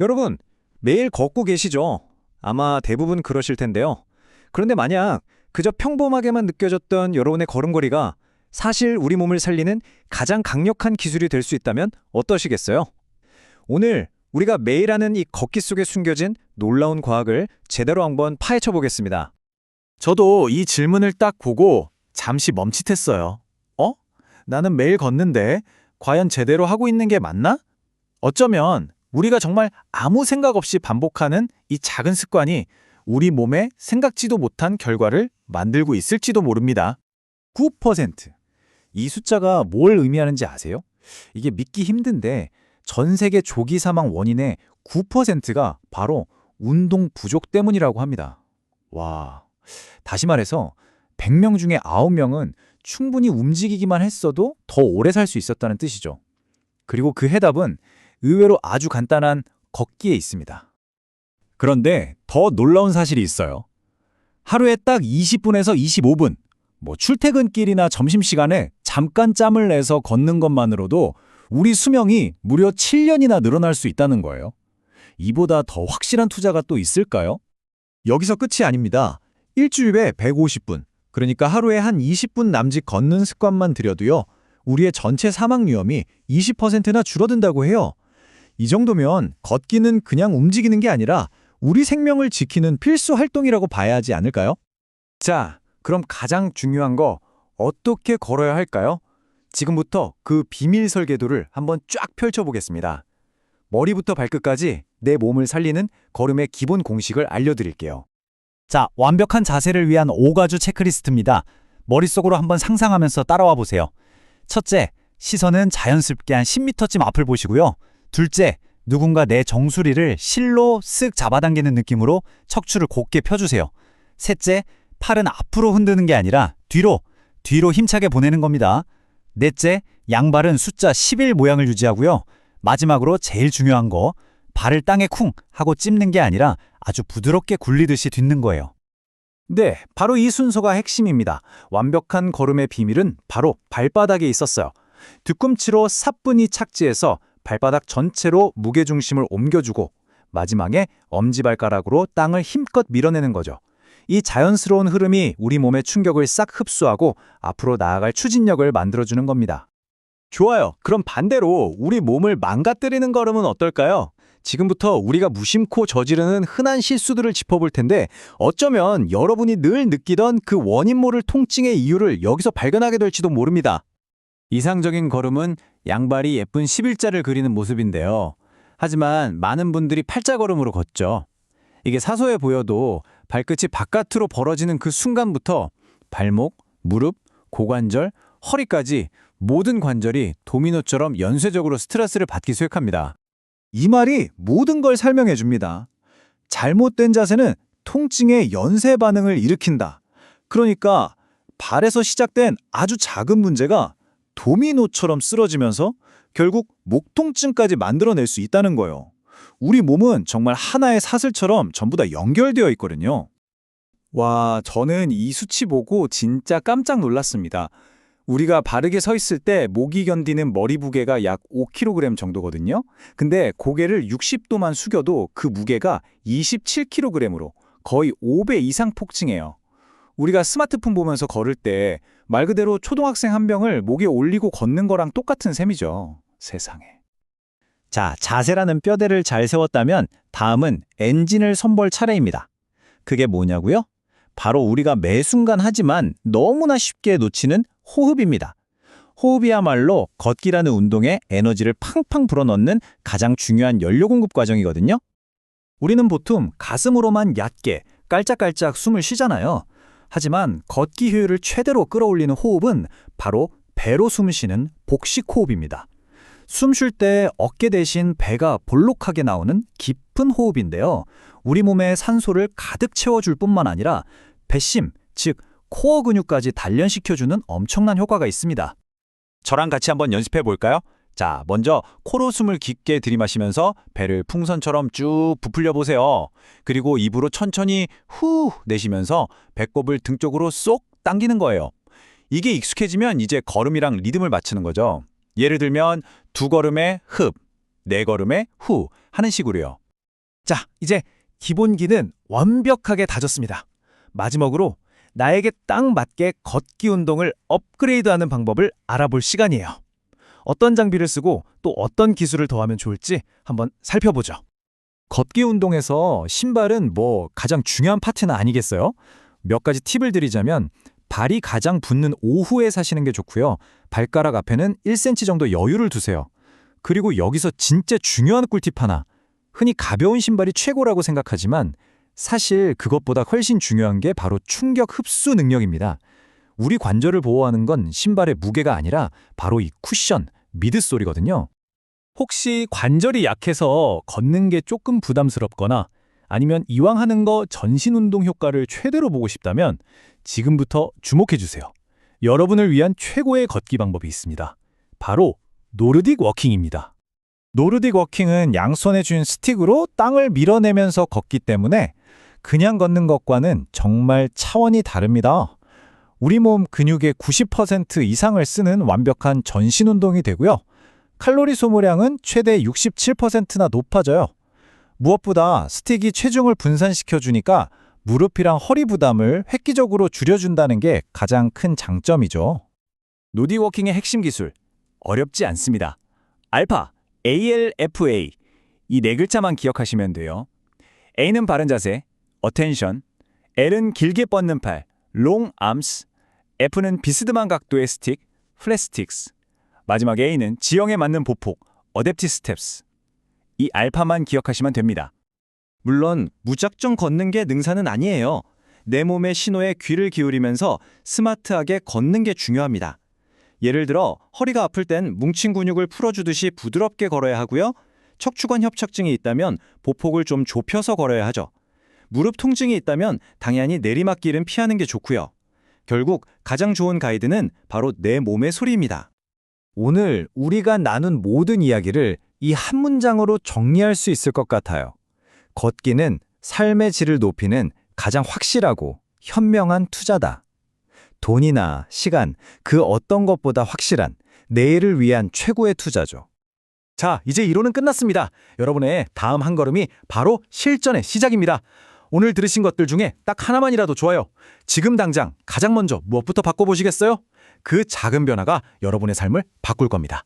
여러분, 매일 걷고 계시죠? 아마 대부분 그러실 텐데요. 그런데 만약 그저 평범하게만 느껴졌던 여러분의 걸음걸이가 사실 우리 몸을 살리는 가장 강력한 기술이 될 수 있다면 어떠시겠어요? 오늘 우리가 매일 하는 이 걷기 속에 숨겨진 놀라운 과학을 제대로 한번 파헤쳐 보겠습니다. 저도 이 질문을 딱 보고 잠시 멈칫했어요. 어? 나는 매일 걷는데 과연 제대로 하고 있는 게 맞나? 어쩌면 우리가 정말 아무 생각 없이 반복하는 이 작은 습관이 우리 몸에 생각지도 못한 결과를 만들고 있을지도 모릅니다. 9%. 이 숫자가 뭘 의미하는지 아세요? 이게 믿기 힘든데 전 세계 조기 사망 원인의 9%가 바로 운동 부족 때문이라고 합니다. 와. 다시 말해서 100명 중에 9명은 충분히 움직이기만 했어도 더 오래 살 수 있었다는 뜻이죠. 그리고 그 해답은 의외로 아주 간단한 걷기에 있습니다. 그런데 더 놀라운 사실이 있어요. 하루에 딱 20분에서 25분, 뭐 출퇴근길이나 점심시간에 잠깐 짬을 내서 걷는 것만으로도 우리 수명이 무려 7년이나 늘어날 수 있다는 거예요. 이보다 더 확실한 투자가 또 있을까요? 여기서 끝이 아닙니다. 일주일에 150분, 그러니까 하루에 한 20분 남짓 걷는 습관만 들여도요, 우리의 전체 사망 위험이 20%나 줄어든다고 해요. 이 정도면 걷기는 그냥 움직이는 게 아니라 우리 생명을 지키는 필수 활동이라고 봐야 하지 않을까요? 자, 그럼 가장 중요한 거 어떻게 걸어야 할까요? 지금부터 그 비밀 설계도를 한번 쫙 펼쳐보겠습니다. 머리부터 발끝까지 내 몸을 살리는 걸음의 기본 공식을 알려드릴게요. 자, 완벽한 자세를 위한 5가주 체크리스트입니다. 머릿속으로 한번 상상하면서 따라와 보세요. 첫째, 시선은 자연스럽게 한 10m쯤 앞을 보시고요. 둘째, 누군가 내 정수리를 실로 쓱 잡아당기는 느낌으로 척추를 곧게 펴주세요. 셋째, 팔은 앞으로 흔드는 게 아니라 뒤로, 뒤로 힘차게 보내는 겁니다. 넷째, 양발은 숫자 11 모양을 유지하고요. 마지막으로 제일 중요한 거, 발을 땅에 쿵 하고 찝는 게 아니라 아주 부드럽게 굴리듯이 딛는 거예요. 네, 바로 이 순서가 핵심입니다. 완벽한 걸음의 비밀은 바로 발바닥에 있었어요. 뒤꿈치로 사뿐히 착지해서 발바닥 전체로 무게중심을 옮겨주고 마지막에 엄지발가락으로 땅을 힘껏 밀어내는 거죠. 이 자연스러운 흐름이 우리 몸의 충격을 싹 흡수하고 앞으로 나아갈 추진력을 만들어주는 겁니다. 좋아요. 그럼 반대로 우리 몸을 망가뜨리는 걸음은 어떨까요? 지금부터 우리가 무심코 저지르는 흔한 실수들을 짚어볼 텐데 어쩌면 여러분이 늘 느끼던 그 원인 모를 통증의 이유를 여기서 발견하게 될지도 모릅니다. 이상적인 걸음은 양발이 예쁜 11자를 그리는 모습인데요. 하지만 많은 분들이 팔자걸음으로 걷죠. 이게 사소해 보여도 발끝이 바깥으로 벌어지는 그 순간부터 발목, 무릎, 고관절, 허리까지 모든 관절이 도미노처럼 연쇄적으로 스트레스를 받기 시작합니다. 이 말이 모든 걸 설명해 줍니다. 잘못된 자세는 통증의 연쇄 반응을 일으킨다. 그러니까 발에서 시작된 아주 작은 문제가 도미노처럼 쓰러지면서 결국 목 통증까지 만들어낼 수 있다는 거예요. 우리 몸은 정말 하나의 사슬처럼 전부 다 연결되어 있거든요. 와, 저는 이 수치 보고 진짜 깜짝 놀랐습니다. 우리가 바르게 서 있을 때 목이 견디는 머리 무게가 약 5kg 정도거든요. 근데 고개를 60도만 숙여도 그 무게가 27kg으로 거의 5배 이상 폭증해요. 우리가 스마트폰 보면서 걸을 때 말 그대로 초등학생 한 명을 목에 올리고 걷는 거랑 똑같은 셈이죠. 세상에. 자, 자세라는 뼈대를 잘 세웠다면 다음은 엔진을 선볼 차례입니다. 그게 뭐냐고요? 바로 우리가 매 순간 하지만 너무나 쉽게 놓치는 호흡입니다. 호흡이야말로 걷기라는 운동에 에너지를 팡팡 불어넣는 가장 중요한 연료 공급 과정이거든요. 우리는 보통 가슴으로만 얕게 깔짝깔짝 숨을 쉬잖아요. 하지만 걷기 효율을 최대로 끌어올리는 호흡은 바로 배로 숨 쉬는 복식 호흡입니다. 숨 쉴 때 어깨 대신 배가 볼록하게 나오는 깊은 호흡인데요. 우리 몸에 산소를 가득 채워줄 뿐만 아니라 배심, 즉 코어 근육까지 단련시켜주는 엄청난 효과가 있습니다. 저랑 같이 한번 연습해 볼까요? 자, 먼저 코로 숨을 깊게 들이마시면서 배를 풍선처럼 쭉 부풀려 보세요. 그리고 입으로 천천히 후 내쉬면서 배꼽을 등 쪽으로 쏙 당기는 거예요. 이게 익숙해지면 이제 걸음이랑 리듬을 맞추는 거죠. 예를 들면 두 걸음에 흡, 네 걸음에 후 하는 식으로요. 자, 이제 기본기는 완벽하게 다졌습니다. 마지막으로 나에게 딱 맞게 걷기 운동을 업그레이드하는 방법을 알아볼 시간이에요. 어떤 장비를 쓰고 또 어떤 기술을 더하면 좋을지 한번 살펴보죠. 걷기 운동에서 신발은 뭐 가장 중요한 파트는 아니겠어요? 몇 가지 팁을 드리자면 발이 가장 붙는 오후에 사시는 게 좋고요. 발가락 앞에는 1cm 정도 여유를 두세요. 그리고 여기서 진짜 중요한 꿀팁 하나. 흔히 가벼운 신발이 최고라고 생각하지만 사실 그것보다 훨씬 중요한 게 바로 충격 흡수 능력입니다. 우리 관절을 보호하는 건 신발의 무게가 아니라 바로 이 쿠션, 미드솔이거든요. 혹시 관절이 약해서 걷는 게 조금 부담스럽거나 아니면 이왕 하는 거 전신 운동 효과를 최대로 보고 싶다면 지금부터 주목해 주세요. 여러분을 위한 최고의 걷기 방법이 있습니다. 바로 노르딕 워킹입니다. 노르딕 워킹은 양손에 쥔 스틱으로 땅을 밀어내면서 걷기 때문에 그냥 걷는 것과는 정말 차원이 다릅니다. 우리 몸 근육의 90% 이상을 쓰는 완벽한 전신 운동이 되고요. 칼로리 소모량은 최대 67%나 높아져요. 무엇보다 스틱이 체중을 분산시켜 주니까 무릎이랑 허리 부담을 획기적으로 줄여준다는 게 가장 큰 장점이죠. 노디워킹의 핵심 기술 어렵지 않습니다. 알파, ALFA 이 네 글자만 기억하시면 돼요. A는 바른 자세, attention, L은 길게 뻗는 팔, long arms, F는 비스듬한 각도의 스틱, sticks. 마지막 A는 지형에 맞는 보폭, adaptive steps. 이 알파만 기억하시면 됩니다. 물론 무작정 걷는 게 능사는 아니에요. 내 몸의 신호에 귀를 기울이면서 스마트하게 걷는 게 중요합니다. 예를 들어 허리가 아플 땐 뭉친 근육을 풀어주듯이 부드럽게 걸어야 하고요. 척추관 협착증이 있다면 보폭을 좀 좁혀서 걸어야 하죠. 무릎 통증이 있다면 당연히 내리막길은 피하는 게 좋고요. 결국 가장 좋은 가이드는 바로 내 몸의 소리입니다. 오늘 우리가 나눈 모든 이야기를 이 한 문장으로 정리할 수 있을 것 같아요. 걷기는 삶의 질을 높이는 가장 확실하고 현명한 투자다. 돈이나 시간, 그 어떤 것보다 확실한 내일을 위한 최고의 투자죠. 자, 이제 이론은 끝났습니다. 여러분의 다음 한 걸음이 바로 실전의 시작입니다. 오늘 들으신 것들 중에 딱 하나만이라도 좋아요. 지금 당장 가장 먼저 무엇부터 바꿔보시겠어요? 그 작은 변화가 여러분의 삶을 바꿀 겁니다.